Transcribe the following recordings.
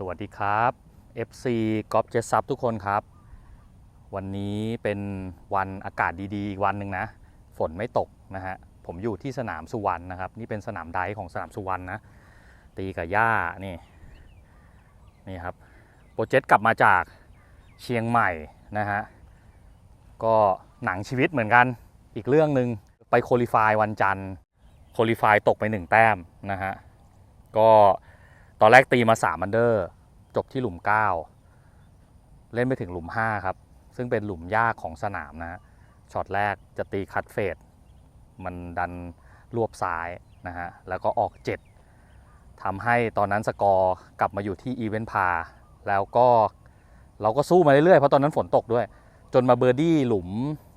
สวัสดีครับ FC กอล์ฟเจสซับทุกคนครับ วันนี้เป็นวันอากาศดีๆ อีกวันหนึ่งนะ ฝนไม่ตกนะฮะ ผมอยู่ที่สนามสุวรรณนะครับ นี่เป็นสนามไดของสนามสุวรรณนะ ตีกับหญ้านี่ นี่ครับ โปรเจกต์กลับมาจากเชียงใหม่นะฮะ ก็หนังชีวิตเหมือนกัน อีกเรื่องหนึ่งไปโคลิฟายวันจันทร์โคลิฟายตกไปหนึ่งแต้มนะฮะ ก็ ตอนแรกตีมา3อันเดอร์ จบที่หลุม 9 เล่นไปถึงหลุม 5 ครับ ซึ่งเป็นหลุมยากของสนามนะฮะช็อตแรกจะตีคัดเฟดมันดันรวบซ้ายนะฮะแล้วก็ออก 7ทำให้ตอนนั้นสกอร์กลับมาอยู่ที่อีเวนต์พา แล้วก็เราก็สู้มาเรื่อยๆ เพราะตอนนั้นฝนตกด้วย จนมาเบอร์ดี้หลุม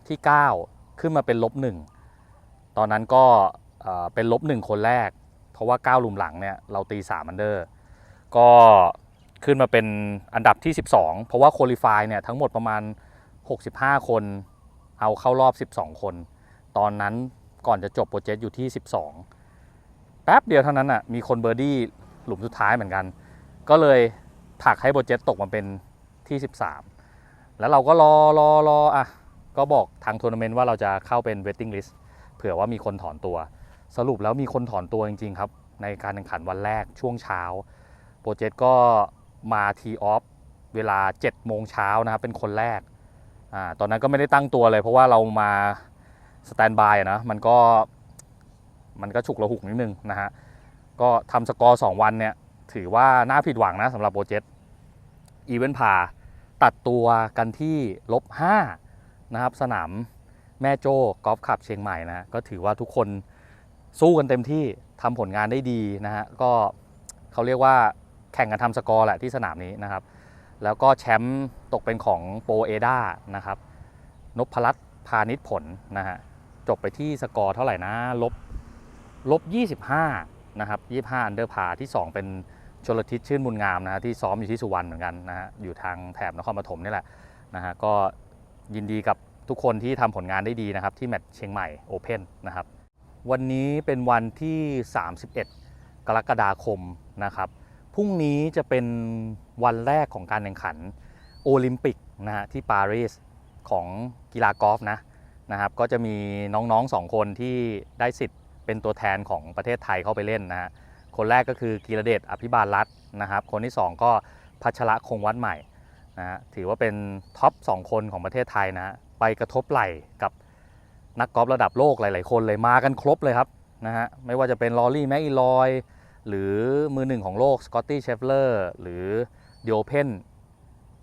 ที่ 9 ขึ้นมาเป็นลบหนึ่งตอนนั้นก็เป็นลบหนึ่งคนแรก ราะว่า 9 หลุมหลังเนี่ยเราตี3อันเดอร์ ก็ขึ้นมาเป็นอันดับที่ 12 เพราะว่าโคลิฟายเนี่ยทั้งหมดประมาณ 65 คน เอาเข้ารอบ 12 คน ตอนนั้นก่อนจะจบโปรเจกต์อยู่ที่ 12 แป๊บเดียวเท่านั้นอะมีคนเบอร์ดี้หลุมสุดท้ายเหมือนกัน ก็เลยผักให้โปรเจกต์ตกมาเป็นที่ 13 แล้วเราก็รอรอรออะก็บอกทางทัวร์นาเมนต์ว่าเราจะเข้าเป็น waiting list เผื่อว่ามีคนถอนตัว สรุปแล้วมีคนถอนตัวจริง ๆ ครับ ในการแข่งขันวันแรกช่วงเช้า โปรเจกต์ก็มาทีออฟเวลา7โมงเช้านะครับเป็นคนแรกอตอนนั้นก็ไม่ได้ตั้งตัวเลย เพราะว่าเรามาสแตนบายนะมันก็มันก็ฉุกระหุกนิดนึงนะฮะก็ทำสกอร์ 2 วันเนี่ยถือว่าน่าผิดหวังนะสำหรับโปรเจกต์อีเวนต์พาตัดตัวกันที่ลบ5นะครับสนามแม่โจ้กอล์ฟคลับเชียงใหม่นะก็ถือว่าทุกคน สู้กันเต็มที่ทำผลงานได้ดีนะฮะก็เขาเรียกว่าแข่งกันทำสกอร์แหละที่สนามนี้นะครับ แล้วก็แชมป์ตกเป็นของโปรเอดานะครับนพรัตพาณิชผลนะฮะจบไปที่สกอร์เท่าไหร่นะลบลบ 25 นะครับ 25 อันเดอร์พาที่ 2 เป็นชลทิศชื่นบุญงามนะฮะที่ซ้อมอยู่ที่สุวรรณเหมือนกันนะฮะอยู่ทางแถบนครปฐมนี่แหละนะฮะก็ยินดีกับทุกคนที่ทำผลงานได้ดีนะครับ ที่แมตช์เชียงใหม่โอเพ่นนะครับ วันนี้เป็นวันที่ 31 กรกฎาคมนะครับ พรุ่งนี้จะเป็นวันแรกของการแข่งขันโอลิมปิกนะฮะที่ปารีสของกีฬากอล์ฟนะนะครับก็จะมีน้องๆสองคนที่ได้สิทธิ์เป็นตัวแทนของประเทศไทยเข้าไปเล่นนะฮะคนแรกก็คือกีรเดชอภิบาลรัตน์นะครับ คนที่ 2 ก็พัชระคงวัดใหม่นะฮะถือว่าเป็นท็อป 2 คนของประเทศไทยนะฮะไปกระทบไหล่กับ นักกอล์ฟระดับโลกหลาย ๆ คนเลยมากันครบเลยครับนะฮะไม่ว่าจะเป็นลอรี่แม็กอีลอยหรือมือหนึ่งของโลกสกอตตี้เชฟเลอร์หรือเดียโเพน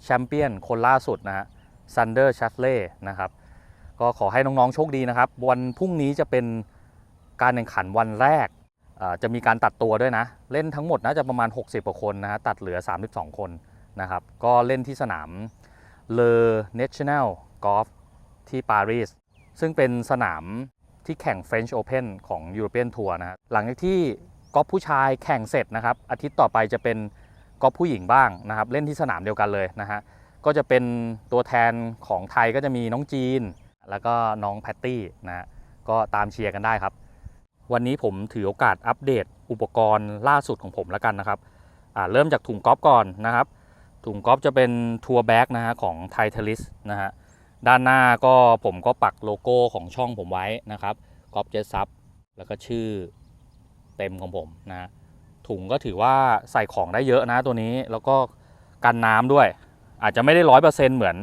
แชมเปี้ยนคนล่าสุดนะฮะซันเดอร์ชัฟเล่นะครับก็ขอให้น้อง ๆ โชคดีนะครับ วันพรุ่งนี้จะเป็นการแข่งขันวันแรกจะมีการตัดตัวด้วยนะ เล่นทั้งหมดน่าจะประมาณ 60กว่าคนนะฮะตัดเหลือ 32 คนนะครับ ก็เล่นที่สนามเลอ National Golf ที่ปารีส ซึ่งเป็นสนามที่แข่ง French Open ของ European Tour นะหลังจากที่กอล์ฟผู้ชายแข่งเสร็จนะครับ อาทิตย์ต่อไปจะเป็นกอล์ฟผู้หญิงบ้างนะครับ เล่นที่สนามเดียวกันเลยนะฮะก็จะเป็นตัวแทนของไทยก็จะมีน้องจีน แล้วก็น้องแพตตี้นะฮะก็ตามเชียร์กันได้ครับ วันนี้ผมถือโอกาสอัปเดตอุปกรณ์ล่าสุดของผมแล้วกันนะครับอ่าเริ่มจากถุงกอล์ฟก่อนนะครับ ถุงกอล์ฟจะเป็นทัวร์แบ็กนะฮะของไททลิสนะฮะ ด้านหน้าก็ผมก็ปักโลโก้ของช่องผมไว้นะครับกอล์ฟเจซับแล้วก็ชื่อเต็มของผมนะถุงก็ถือว่าใส่ของได้เยอะนะตัวนี้แล้วก็กันน้ำด้วย อาจจะไม่ได้ร้อยเปอร์เซ็นต์เหมือน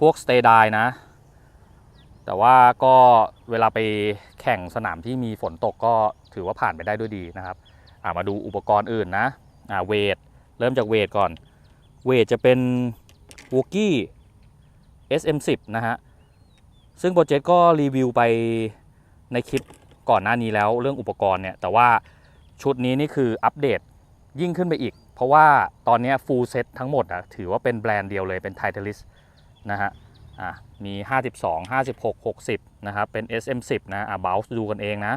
พวกสเตย์ไดนะ แต่ว่าก็เวลาไปแข่งสนามที่มีฝนตกก็ถือว่าผ่านไปได้ด้วยดีนะครับามาดูอุปกรณ์อื่นนะอ่าเวท เริ่มจากเวทก่อน เวทจะเป็นว o กี้ SM10 นะฮะ ซึ่งโปรเจกต์ก็รีวิวไปในคลิปก่อนหน้านี้แล้วเรื่องอุปกรณ์เนี่ย แต่ว่าชุดนี้นี่คืออัปเดตยิ่งขึ้นไปอีก เพราะว่าตอนนี้ full set ทั้งหมดอะถือว่าเป็นแบรนด์เดียวเลยเป็น Titleist นะฮะอะมี 52 56 60 นะครับ เป็น SM10 นะอะ bounce ดูกันเองนะ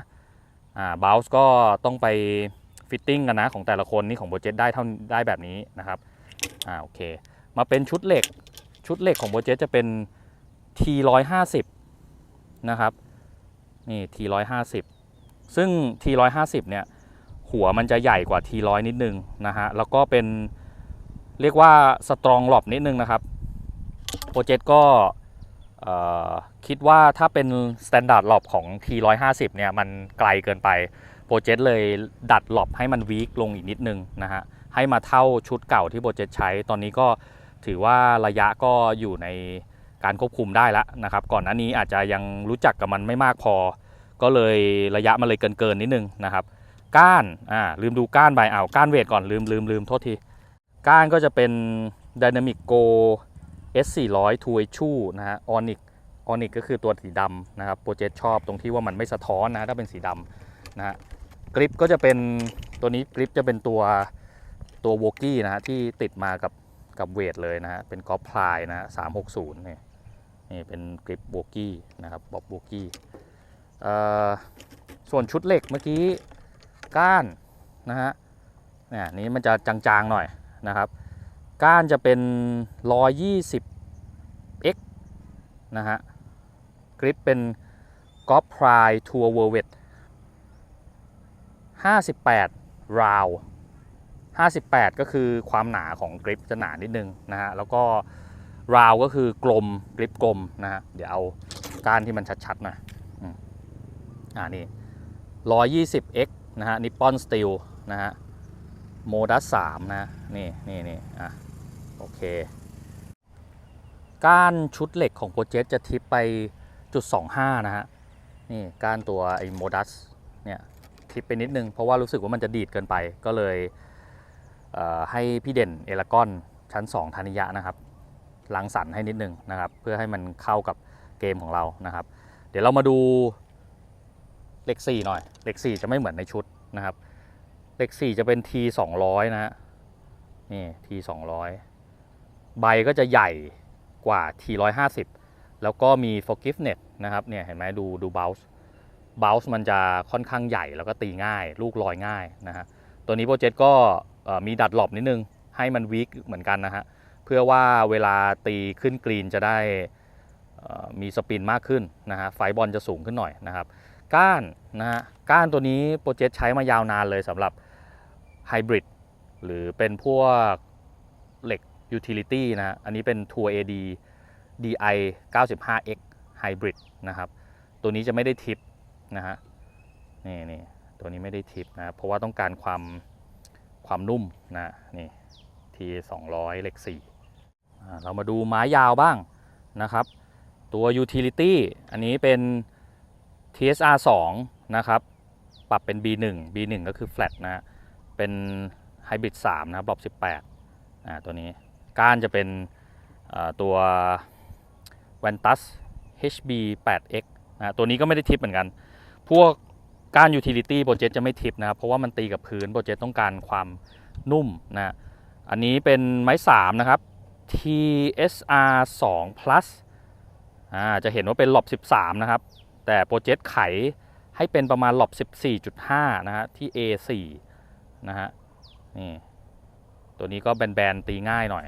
อ่า bounce ก็ต้องไปฟิตติ้งกันนะของแต่ละคนนี่ของโปรเจกต์ได้เท่าได้แบบนี้นะครับอ่าโอเค มาเป็นชุดเหล็ก ชุดเหล็กของโปรเจกต์จะเป็น T150 นะครับนี่ T150 ซึ่ง T150 เนี่ยหัวมันจะใหญ่กว่า T100 นิดนึงนะฮะแล้วก็เป็นเรียกว่าสตรองหลบนิดนึงนะครับโปรเจกต์ก็คิดว่าถ้าเป็น Standard หลบของ T150 เนี่ยมันไกลเกินไปโปรเจกต์เลยดัดหลบให้มันวีคลงอีกนิดนึงนะฮะให้มาเท่าชุดเก่าที่โปรเจกต์ใช้ตอนนี้ก็ ถือว่าระยะก็อยู่ในการควบคุมได้แล้วนะครับ ก่อนหน้านี้อาจจะยังรู้จักกับมันไม่มากพอ ก็เลยระยะมันเลยเกินเกินนิดนึงนะครับ ก้านอ่าลืมดูก้านไปอ้าวก้านเวทก่อนลืมลืมลืมโทษที ก้านก็จะเป็น Dynamic Go S 4 0 0 2 H นะฮะ Onyx Onyx ก็คือตัวสีดำนะครับ โปรเจกต์ชอบตรงที่ว่ามันไม่สะท้อนนะถ้าเป็นสีดำนะฮะกริปก็จะเป็นตัวนี้กริปจะเป็นตัวตัววอกี้นะฮะที่ติดมากับ กับเวทเลยนะฮะเป็นกอล์ฟพลายนะฮะ360นี่นี่เป็นกริปวอกี้นะครับบ๊อบวอกี้ส่วนชุดเหล็กเมื่อกี้ก้านนะฮะเนี่ยนี้มันจะจางๆหน่อยนะครับ ก้านจะเป็น 120 x นะฮะกริปเป็นกอล์ฟพรายทัวร์เวอร์เวท58 ราว 58 ก็คือความหนาของกริปจะหนานิดนึงนะฮะแล้วก็ราวก็คือกลมกริปกลมนะฮะเดี๋ยวเอาก้านที่มันชัดๆน่อยอืมอ่านี่ 120 x นะฮะนิปปอนสตีลนะฮะโมดัสสามนะนี่นี่นี่อะโอเค ก้านชุดเหล็กของโปรเจกต์จะทิปไปจุด25 นะฮะ นี่ก้านตัวไอ้โมดัสเนี่ยทิปไปนิดนึง เพราะว่ารู้สึกว่ามันจะดีดเกินไปก็เลย ให้พี่เด่นเอลากอนชั้น 2ธานิยะนะครับลังสรรให้นิดนึงนะครับ เพื่อให้มันเข้ากับเกมของเรานะครับ เดี๋ยวเรามาดูเล็ก4หน่อยเล็ก4จะไม่เหมือนในชุดนะครับเลข4จะเป็น T 200นะฮะนี่ T 200ใบก็จะใหญ่กว่า T 150แล้วก็มี forgiveness นะครับเนี่ยเห็นไหมดูดู bounce bounce มันจะค่อนข้างใหญ่แล้วก็ตีง่าย ลูกลอยง่ายนะฮะตัวนี้โปรเจกต์ก็ มีดัดหลบนิดนึง ให้มันวีคเหมือนกันนะฮะ เพื่อว่าเวลาตีขึ้นกรีนจะได้มีสปินมากขึ้นนะฮะไฟบอลจะสูงขึ้นหน่อยนะครับก้านนะฮะก้านตัวนี้โปรเจกต์ใช้มายาวนานเลยสำหรับไฮบริดหรือเป็นพวกเหล็กยูทิลิตี้นะฮะอันนี้เป็น Tour AD DI 95X Hybrid นะครับ ตัวนี้จะไม่ได้ทิปนะฮะนี่นี่ตัวนี้ไม่ได้ทิปนะเพราะว่าต้องการความ ความนุ่มนะนี่ T 200เหล็ก4อ่เรามาดูไม้ยาวบ้างนะครับ ตัว Utility อันนี้เป็น TSR 2นะครับ ปรับเป็น B1 B1 ก็คือ flat นะเป็น Hybrid 3นะครับรอบ18อ่าตัวนี้ก้านจะเป็นตัว Vantus HB 8X นะตัวนี้ก็ไม่ได้ทิปเหมือนกัน พวก ก้าน Utility โปรเจกต์จะไม่ทิปนะครับ เพราะว่ามันตีกับพื้นโปรเจกต์ต้องการความนุ่มนะอันนี้เป็นไม้ 3 นะครับ TSR 2 plus อ่าจะเห็นว่าเป็นหลบ 13 นะครับ แต่โปรเจกต์ไขให้เป็นประมาณหลบ 14.5 นะฮะที่ A4 นะฮะนี่ตัวนี้ก็แบนๆตีง่ายหน่อย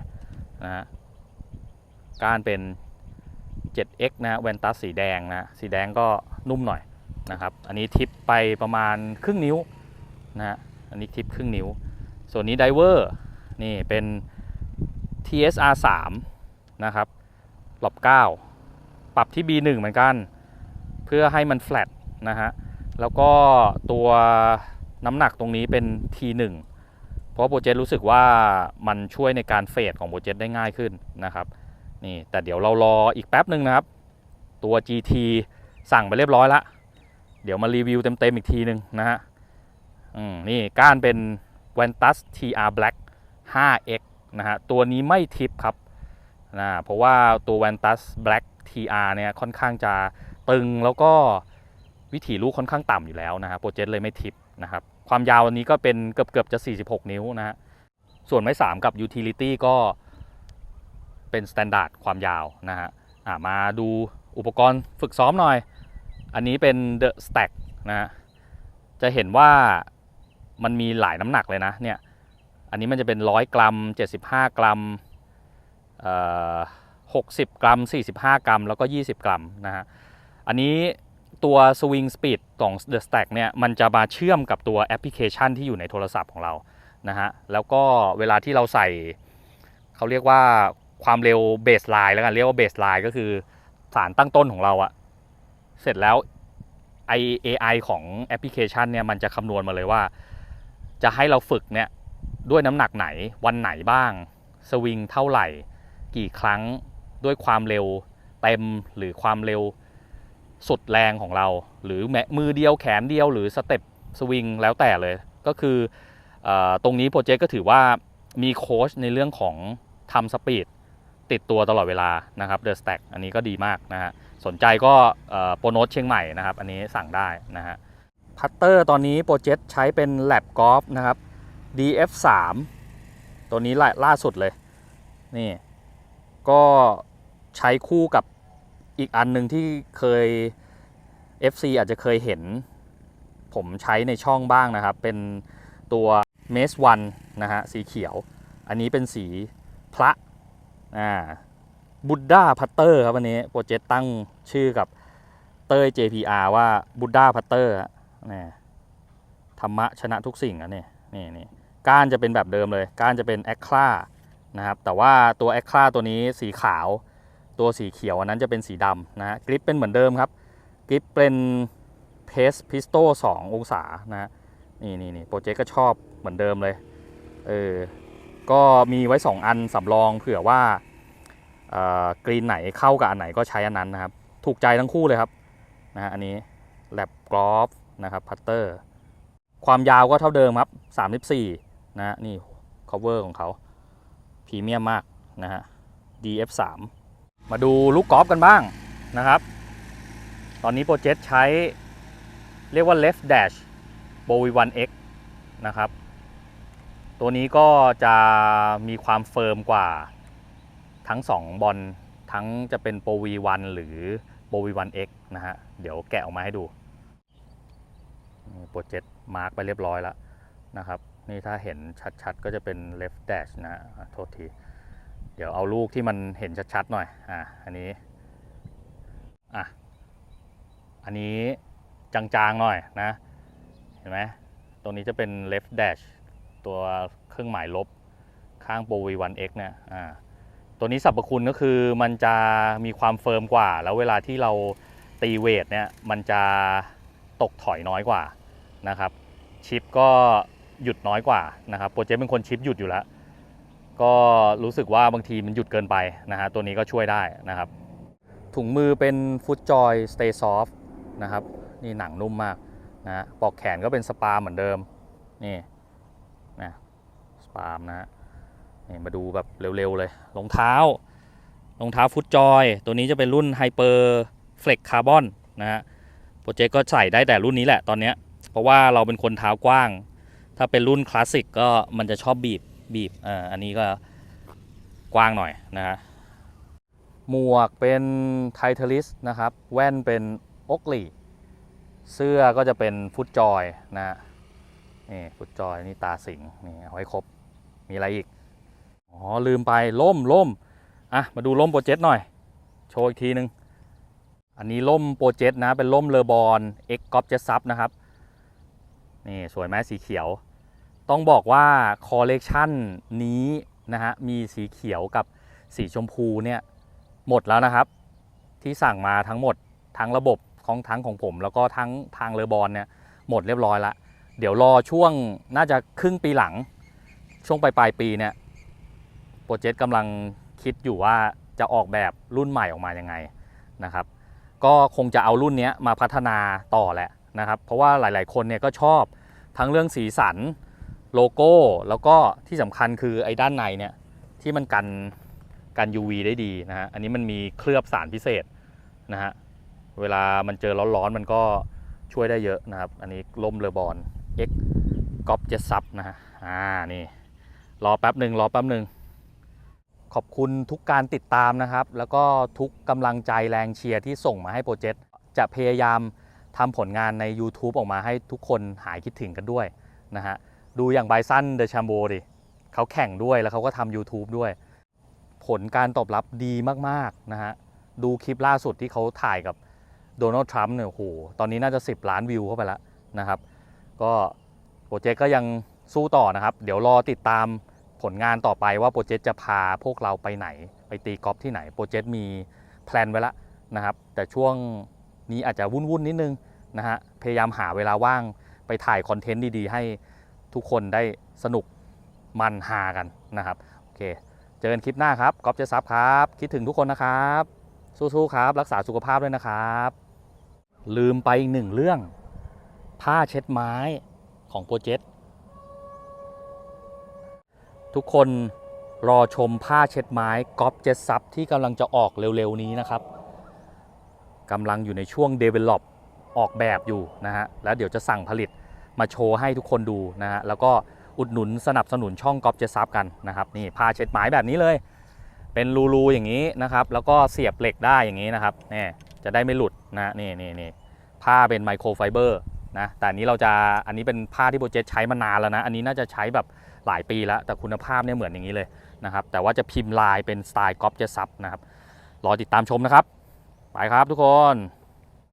นะฮะก้านเป็น 7x นะฮะแวนตัสสีแดงนะ สีแดงก็นุ่มหน่อย นะครับ อันนี้ทิปไปประมาณครึ่งนิ้วนะฮะ อันนี้ทิปครึ่งนิ้ว ส่วนนี้ไดเวอร์นี่เป็น TSR 3นะครับหลบ9 ปรับที่ B1 เหมือนกัน เพื่อให้มันแฟลตนะฮะ แล้วก็ตัวน้ำหนักตรงนี้เป็น T1 เพราะโปรเจกต์รู้สึกว่ามันช่วยในการเฟดของโปรเจกต์ได้ง่ายขึ้นนะครับนี่แต่เดี๋ยวเรารออีกแป๊บหนึ่งนะครับ ตัว GT สั่งไปเรียบร้อยละ เดี๋ยวมารีวิวเต็ม ๆ อีกทีหนึ่งนะฮะนี่ก้านเป็น Vantus TR Black 5X นะฮะ ตัวนี้ไม่ทิปครับนะเพราะว่าตัว Vantus Black TR เนี่ยค่อนข้างจะตึงแล้วก็วิถีลูกค่อนข้างต่ำอยู่แล้วนะฮะโปรเจกต์เลยไม่ทิปนะครับ ความยาวอันนี้ก็เป็นเกือบเกือบๆจะ 46 นิ้วนะฮะ ส่วนไม้ 3 กับ Utility ก็เป็นสแตนดาร์ดความยาวนะฮะมาดูอุปกรณ์ฝึกซ้อมหน่อย อันนี้เป็น The Stack นะฮะจะเห็นว่ามันมีหลายน้ำหนักเลยนะเนี่ยอันนี้มันจะเป็น100กรัม 75 กรัมเอ่อ60กรัม 45 กรัม แล้วก็ 20 กรัมนะฮะอันนี้ตัว Swing Speed ของ The Stack เนี่ยมันจะมาเชื่อมกับตัวแอปพลิเคชันที่อยู่ในโทรศัพท์ของเรานะฮะแล้วก็เวลาที่เราใส่เขาเรียกว่าความเร็วเบสไลน์แล้วกันเรียกว่าเบสไลน์ก็คือสารตั้งต้นของเราอะ เสร็จแล้วไอ AI ของแอปพลิเคชันเนี่ยมันจะคำนวณมาเลยว่า จะให้เราฝึกเนี่ยด้วยน้ำหนักไหนวันไหนบ้าง สวิงเท่าไหร่ กี่ครั้งด้วยความเร็วเต็มหรือความเร็วสุดแรงของเรา หรือแมมือเดียวแขนเดียวหรือสเต็ปสวิงแล้วแต่เลย ก็คืออตรงนี้โปรเจกต์ก็ถือว่ามีโค้ชในเรื่องของทำสปีด ติดตัวตลอดเวลานะครับ The Stack อันนี้ก็ดีมากนะฮะสนใจก็โปรโนตเชียงใหม่นะครับ อันนี้สั่งได้นะฮะพัตเตอร์ตอนนี้โปรเจกต์ใช้เป็น Lab Golf นะครับ DF3 ตัวนี้ล่าล่าสุดเลย นี่ ก็ใช้คู่กับอีกอันหนึ่งที่เคย FC อาจจะเคยเห็น ผมใช้ในช่องบ้างนะครับ เป็นตัว m e s 1นะฮะสีเขียว อันนี้เป็นสีพระ อ่าบุดด้าพัตเตอร์ครับวันนี้โปรเจกต์ตั้งชื่อกับเต้ย JPR ว่าบุดด้าพัตเตอร์นี่ธรรมะชนะทุกสิ่งอะนี่นี่นี่ก้านจะเป็นแบบเดิมเลย ก้านจะเป็นแอคคลานะครับแต่ว่าตัวแอคคลาตัวนี้สีขาว ตัวสีเขียวอันนั้นจะเป็นสีดำนะฮะกริปเป็นเหมือนเดิมครับกริปเป็นเพสพิสโต2ององศานะนี่นี่นี่โปรเจกต์ก็ชอบเหมือนเดิมเลยเออก็มีไว้ 2 อันสำรองเผื่อว่า กรีนไหนเข้ากับอันไหนก็ใช้อันนั้นนะครับ ถูกใจทั้งคู่เลยครับนะฮะอันนี้แลบกรอฟนะครับพัตเตอร์ความยาวก็เท่าเดิมครับ 34นะฮะนี่ cover ของเขาพรีเมียมมากนะฮะ DF3 มาดูลูกกอล์ฟกันบ้างนะครับ ตอนนี้โปรเจกต์ใช้เรียกว่า left dash bowie 1x นะครับ ตัวนี้ก็จะมีความเฟิร์มกว่า ทั้ง 2 บอลทั้งจะเป็น p o v 1หรือ p o v 1x นเนะฮะ เดี๋ยวแกะออกมาให้ดูโปรเจกต์มาร์กไปเรียบร้อยแล้วนะครับ นี่ถ้าเห็นชัดๆ ก็จะเป็น left dash นะ โทษที เดี๋ยวเอาลูกที่มันเห็นชัดๆ หน่อย อะ อันนี้ อะ อันนี้จางๆ หน่อยนะ เห็นไหม ตรงนี้จะเป็น left dash ตัวเครื่องหมายลบข้างโปร V1X เนี่ย อ่า ตัวนี้สรรพคุณก็คือมันจะมีความเฟิร์มกว่า แล้วเวลาที่เราตีเวทเนี่ยมันจะตกถอยน้อยกว่านะครับ ชิปก็หยุดน้อยกว่านะครับโปรเจกต์เป็นคนชิปหยุดอยู่แล้ว ก็รู้สึกว่าบางทีมันหยุดเกินไปนะฮะตัวนี้ก็ช่วยได้นะครับ ถุงมือเป็นฟุตจอย Stay Soft นะครับนี่หนังนุ่มมากนะฮะปลอกแขนก็เป็นสปาเหมือนเดิมนี่นะสปามนะฮะ นี่มาดูแบบเร็วๆเลยรองเท้ารองเท้าฟุตจอย ตัวนี้จะเป็นรุ่น Hyper Flex Carbon นนะฮะโปรเจกต์ก็ใส่ได้แต่รุ่นนี้แหละตอนเนี้ยเพราะว่าเราเป็นคนเท้ากว้าง ถ้าเป็นรุ่นคลาสสิกก็มันจะชอบบีบบีบอ่าอันนี้ก็กว้างหน่อยนะฮะหมวกเป็นไทเทลิสนะครับ แว่นเป็นโอกลีเสื้อก็จะเป็นฟุตจอยนะฮะนี่ฟุตจอยนี่ตาสิงนี่เอาไว้ครบมีอะไรอีก อ๋อลืมไปล่มล่มอะมาดูล่มโปรเจกต์หน่อย โชว์อีกทีนึง อันนี้ล่มโปรเจกต์นะเป็นล่มเลอบอลเอ็กกอฟเจสซับนะครับนี่สวยไหมสีเขียว ต้องบอกว่าคอลเลกชันนี้นะฮะมีสีเขียวกับสีชมพูเนี่ยหมดแล้วนะครับ ที่สั่งมาทั้งหมดทั้งระบบของทั้งของผม แล้วก็ทั้งทางเลอบอลเนี่ยหมดเรียบร้อยละเดี๋ยวรอช่วงน่าจะครึ่งปีหลัง ช่วงปลายปลายปีเนี่ย โปรเจกต์กำลังคิดอยู่ว่าจะออกแบบรุ่นใหม่ออกมายังไงนะครับ ก็คงจะเอารุ่นนี้มาพัฒนาต่อแหละนะครับ เพราะว่าหลาย ๆ คนเนี่ยก็ชอบทั้งเรื่องสีสันโลโก้ แล้วก็ที่สำคัญคือไอ้ด้านในเนี่ยที่มันกันกัน UV ได้ดีนะฮะ อันนี้มันมีเคลือบสารพิเศษนะฮะ เวลามันเจอร้อนๆ มันก็ช่วยได้เยอะนะครับ อันนี้ล่มเรือบอล X ก๊อปเจ็ตซับนะฮะ อ่า นี่ รอแป๊บหนึ่งรอแป๊บหนึ่ง ขอบคุณทุกการติดตามนะครับ แล้วก็ทุกกำลังใจแรงเชียร์ที่ส่งมาให้โปรเจกต์จะพยายามทำผลงานใน YouTube ออกมาให้ทุกคนหายคิดถึงกันด้วยนะฮะดูอย่างไบซันเดอะแชมโบดิเขาแข่งด้วยแล้วเขาก็ทำ YouTube ด้วย ผลการตอบรับดีมากๆนะฮะดูคลิปล่าสุดที่เขาถ่ายกับโดนัลด์ทรัมป์เนี่ยโอ้โหตอนนี้น่าจะ 10 ล้านวิวเข้าไปแล้วนะครับ ก็โปรเจกต์ก็ยังสู้ต่อนะครับ เดี๋ยวรอติดตาม ผลงานต่อไปว่าโปรเจกต์จะพาพวกเราไปไหน ไปตีกอล์ฟที่ไหนโปรเจกต์มีแพลนไว้แล้วนะครับ แต่ช่วงนี้อาจจะวุ่นๆนิดนึงนะฮะพยายามหาเวลาว่างไปถ่ายคอนเทนต์ดีๆ ให้ทุกคนได้สนุกมันฮากันนะครับโอเค เจอกันคลิปหน้าครับกอล์ฟเจซับครับ คิดถึงทุกคนนะครับ สู้ๆครับ รักษาสุขภาพด้วยนะครับ ลืมไปอีกหนึ่งเรื่อง ผ้าเช็ดไม้ของโปรเจกต์ ทุกคนรอชมผ้าเช็ดไม้กอล์ฟเจ็ตซับที่กำลังจะออกเร็ว ๆ นี้นะครับกำลังอยู่ในช่วง Develop ออกแบบอยู่นะฮะแล้วเดี๋ยวจะสั่งผลิตมาโชว์ให้ทุกคนดูนะฮะแล้วก็อุดหนุนสนับสนุนช่องกอล์ฟเจ็ตซับกันนะครับนี่ผ้าเช็ดไม้แบบนี้เลย เป็นรูๆอย่างนี้นะครับ แล้วก็เสียบเหล็กได้อย่างนี้นะครับนี่จะได้ไม่หลุดนะนี่นี่นี่ผ้าเป็นไมโครไฟเบอร์นะแต่อันนี้เราจะอันนี้เป็นผ้าที่โปรเจกต์ใช้มานานแล้วนะ อันนี้น่าจะใช้แบบ หลายปีแล้ว แต่คุณภาพเนี่ยเหมือนอย่างนี้เลยนะครับ แต่ว่าจะพิมพ์ลายเป็นสไตล์กอล์ฟเจสับนะครับ รอติดตามชมนะครับ ไปครับทุกคน